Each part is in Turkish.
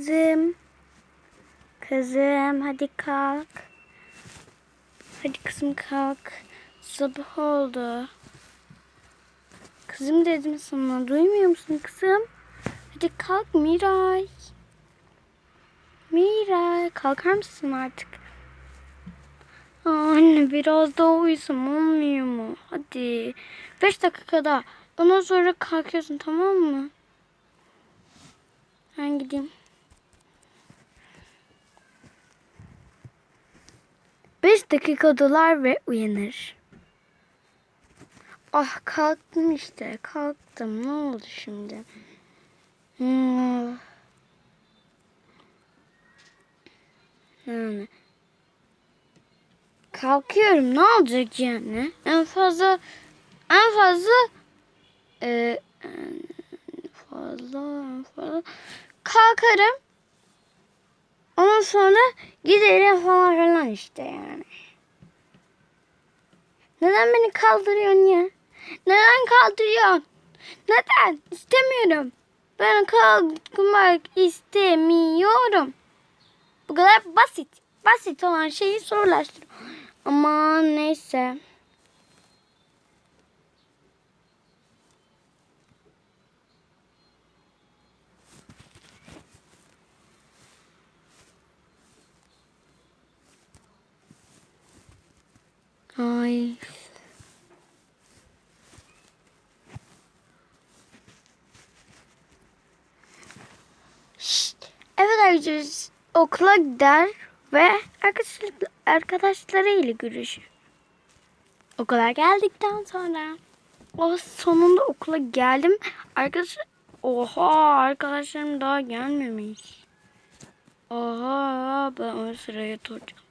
kızım. Kızım hadi kalk. Hadi kızım kalk. Sabah oldu. Kızım dedim sana. Duymuyor musun kızım? Hadi kalk Miray. Miray kalkar mısın artık? Anne biraz daha uyusam olmuyor mu? Hadi. Beş dakika daha. Ondan sonra kalkıyorsun tamam mı? Ben gideyim. Beş dakika dolar ve uyanır. Ah kalktım işte. Kalktım. Ne oldu şimdi? Hmm. Yani. Kalkıyorum. Ne olacak yani? En fazla en fazla e, en fazla en fazla kalkarım. Ondan sonra giderim falan filan işte yani. Neden beni kaldırıyorsun ya? Neden kaldırıyorsun? Neden? İstemiyorum. Ben kalkmak istemiyorum. Bu kadar basit. Basit olan şeyi zorlaştır. Ama neyse. Ay. Şşt. Evet arkadaşlar okula gider ve arkadaşlar, arkadaşlarıyla görüşür. Okula geldikten sonra o sonunda okula geldim. Arkadaş Oha arkadaşlarım daha gelmemiş. Oha ben o sıraya oturacağım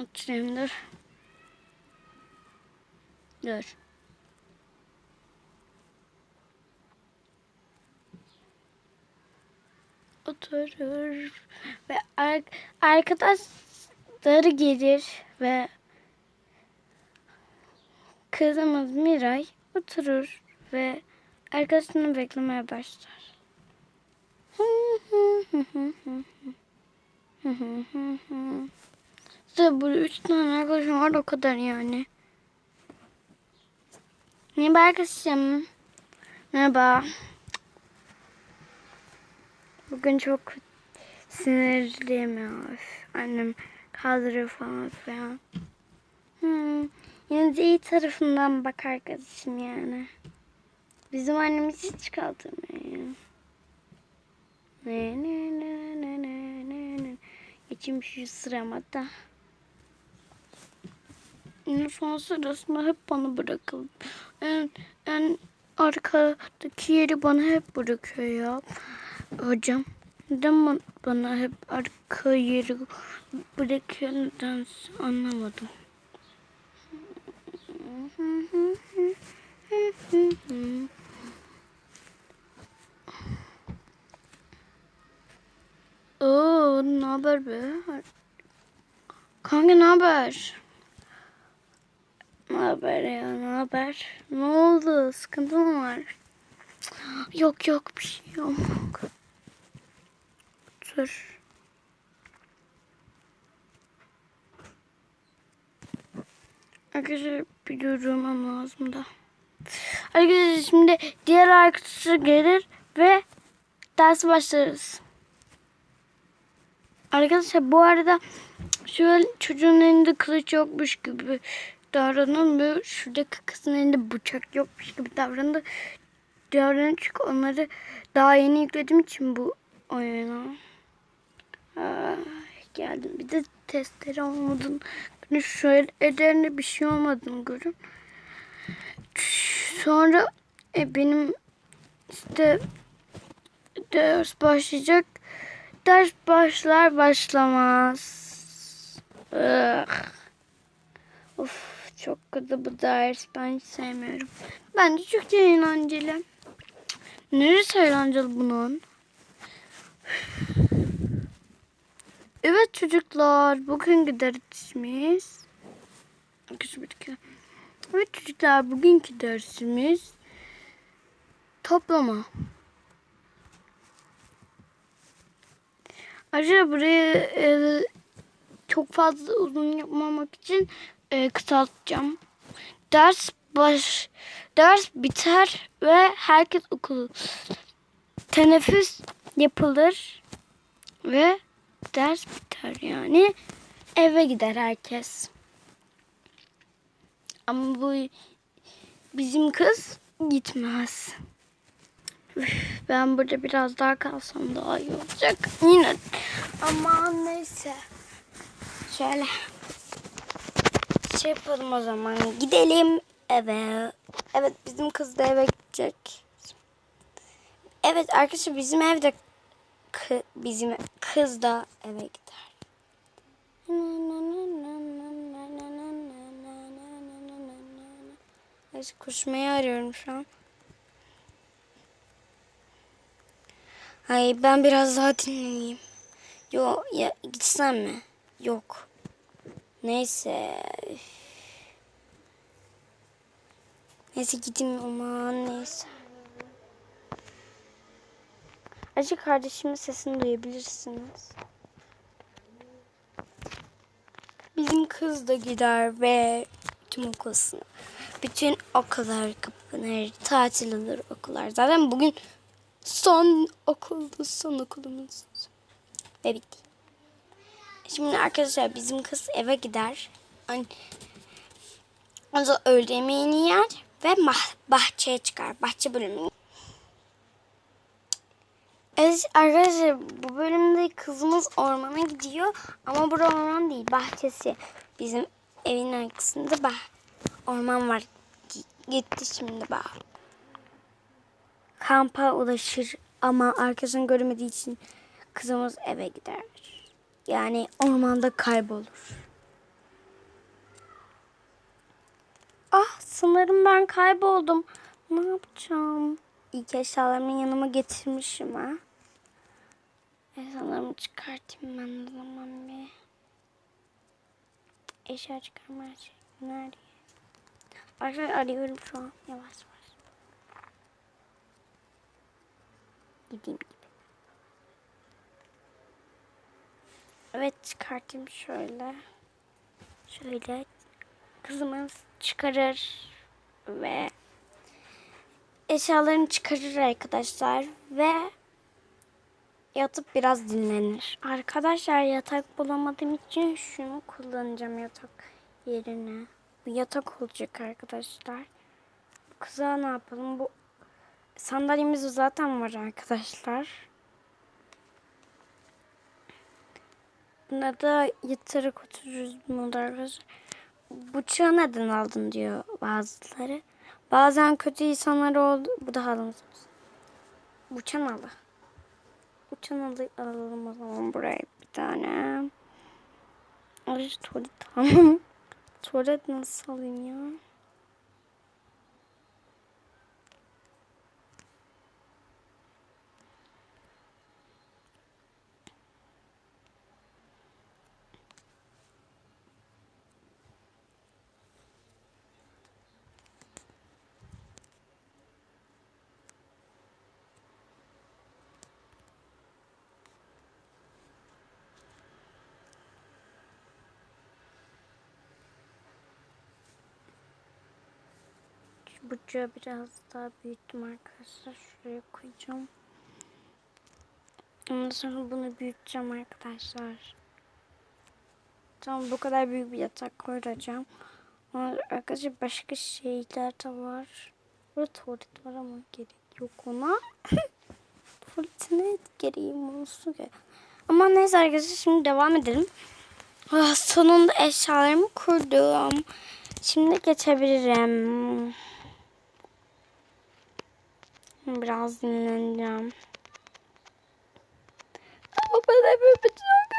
Oturayım dur. Dur. Oturur ve ar arkadaşları gelir ve kızımız Miray oturur ve arkadaşını beklemeye başlar. İşte burada üç tane arkadaşım var o kadar yani. Merhaba arkadaşım. Merhaba. Bugün çok sinirliyim ya. Annem kaldırıyor falan filan. Hmm. Yine de iyi tarafından bak arkadaşım yani. Bizim annemiz hiç kaldırmıyor. Ne ne ne ne ne ne ne. Geçeyim şu sırama da. Son sırasında hep bana bırakıldı. En, en arkadaki yeri bana hep bırakıyor ya. Hocam neden ba- bana hep arka yeri bırakıyor nedense anlamadım. Oo, ne haber be? Kanka ne haber? Haber ya? Ne haber? Ne oldu? Sıkıntı mı var? Yok yok bir şey yok. Dur. Arkadaşlar bir durmam lazım da. Arkadaşlar şimdi diğer arkadaşlar gelir ve ders başlarız. Arkadaşlar bu arada şöyle çocuğun elinde kılıç yokmuş gibi davranılmıyor. Şuradaki kızın elinde bıçak yokmuş gibi davrandı. Davranıyor çünkü onları daha yeni yüklediğim için bu oyuna. Ay, geldim. Bir de testere olmadın. Hani şöyle ederinde bir şey olmadığını görün. Sonra e, benim işte ders başlayacak. Ders başlar başlamaz. Ugh. Of çok kötü bu ders. Ben hiç sevmiyorum. Bence çok eğlenceli. Neresi eğlenceli bunun? Evet çocuklar. Bugünkü dersimiz... Evet çocuklar. Bugünkü dersimiz... Toplama. Ayrıca buraya e, çok fazla uzun yapmamak için e, kısaltacağım. Ders baş ders biter ve herkes okulu teneffüs yapılır ve ders biter yani eve gider herkes. Ama bu bizim kız gitmez. Ben burada biraz daha kalsam daha iyi olacak. Yine ama neyse. Şöyle şey yapalım o zaman. Gidelim eve. Evet bizim kız da eve gidecek. Evet arkadaşlar bizim evde kı- bizim kız da eve gider. Evet, koşmayı arıyorum şu an. Hayır ben biraz daha dinleneyim. Yo ya gitsem mi? Yok. Neyse. Neyse gideyim aman neyse. Acı kardeşimin sesini duyabilirsiniz. Bizim kız da gider ve tüm okulsuna. Bütün okullar kapanır, tatil olur okullar. Zaten bugün son okuldu, son okulumuz. Ve bitti. Şimdi arkadaşlar bizim kız eve gider. An- O da öğle yemeğini yer ve bahçeye çıkar. Bahçe bölümüne. Evet arkadaşlar bu bölümde kızımız ormana gidiyor. Ama bura orman değil bahçesi. Bizim evin arkasında bah orman var. Gitti şimdi bah. Kampa ulaşır ama arkasını görmediği için kızımız eve gider. Yani ormanda kaybolur. Ah sanırım ben kayboldum. Ne yapacağım? İlk eşyalarımı yanıma getirmişim ha. Eşyalarımı çıkartayım ben o zaman bir. Eşya çıkarma şey. Nerede? Arkadaşlar arıyorum şu an. Yavaş yavaş. Gideyim gibi. Evet çıkartayım şöyle. Şöyle. Kızımız çıkarır ve eşyalarını çıkarır arkadaşlar ve yatıp biraz dinlenir. Arkadaşlar yatak bulamadığım için şunu kullanacağım yatak yerine. Bu yatak olacak arkadaşlar. Bu kıza ne yapalım? Bu sandalyemiz zaten var arkadaşlar. Buna da yatarak otururuz bunu da arkadaşlar. Bıçağı neden aldın diyor bazıları. Bazen kötü insanlar oldu. Bu da halımız. Bıçan alı. Bıçan alı alalım o zaman buraya bir tane. Ayrıca tuvalet tamam. tuvalet nasıl alayım ya? Şu bıçağı biraz daha büyüttüm arkadaşlar. Şuraya koyacağım. Ondan sonra bunu büyüteceğim arkadaşlar. Tamam bu kadar büyük bir yatak koyacağım. Arkadaşlar başka şeyler de var. Burada tuvalet var ama gerek yok ona. Tuvaletine gereğim olsun ki. Ama neyse arkadaşlar şimdi devam edelim. Ah, sonunda eşyalarımı kurdum. Şimdi geçebilirim. Biraz dinleneceğim. Ama bana bir bıçak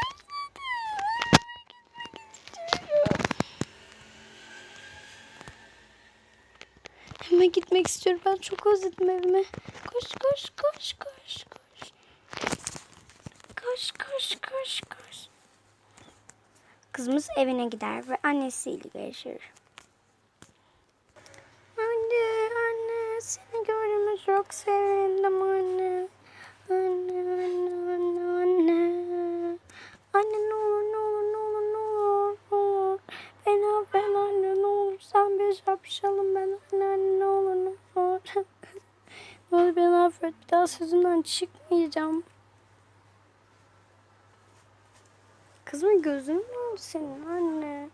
Hemen gitmek istiyorum. Ben çok özledim evime. Koş koş koş koş koş. Koş koş koş koş. Kızımız evine gider ve annesiyle görüşür. Anne anne seni gördüğüme çok sevindim anne. Anne anne anne anne. Anne ne olur ne olur ne olur ne olur ne olur. Beni affet anne ne olur. Sen bir şapşalım ben anne anne ne olur ne olur. ne olur beni affet. Bir daha sözümden çıkmayacağım. Kızım gözün mü oldu senin anne?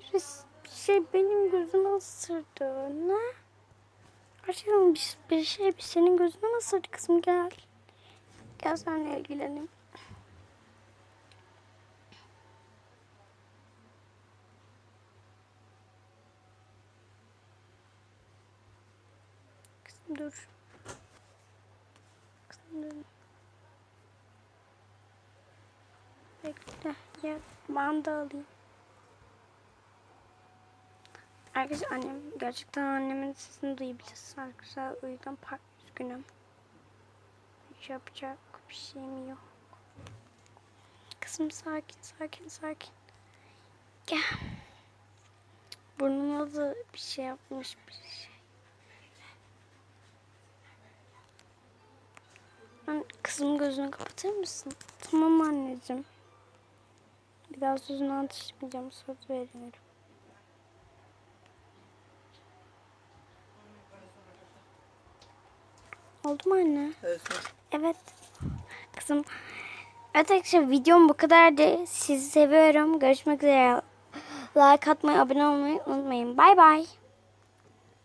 Birisi, bir şey benim gözüme ısırdı. Ne? Gerçekten bir, bir şey bir senin gözüne ısırdı kızım gel. Gel seninle ilgileneyim. Kızım dur. Kızım dur. Bekle. Ben de alayım. Arkadaşlar annem gerçekten annemin sesini duyabilirsiniz arkadaşlar. O yüzden pek üzgünüm. Hiç yapacak bir şeyim yok. Kızım sakin sakin sakin. Gel. Burnuna da bir şey yapmış bir şey. Ben kızım gözünü kapatır mısın? Tamam anneciğim. Bir daha sözünü antışmayacağım söz veriyorum. Oldu mu anne? Evet. Evet. Kızım. Evet arkadaşlar videom bu kadardı. Sizi seviyorum. Görüşmek üzere. Like atmayı, abone olmayı unutmayın. Bay bay.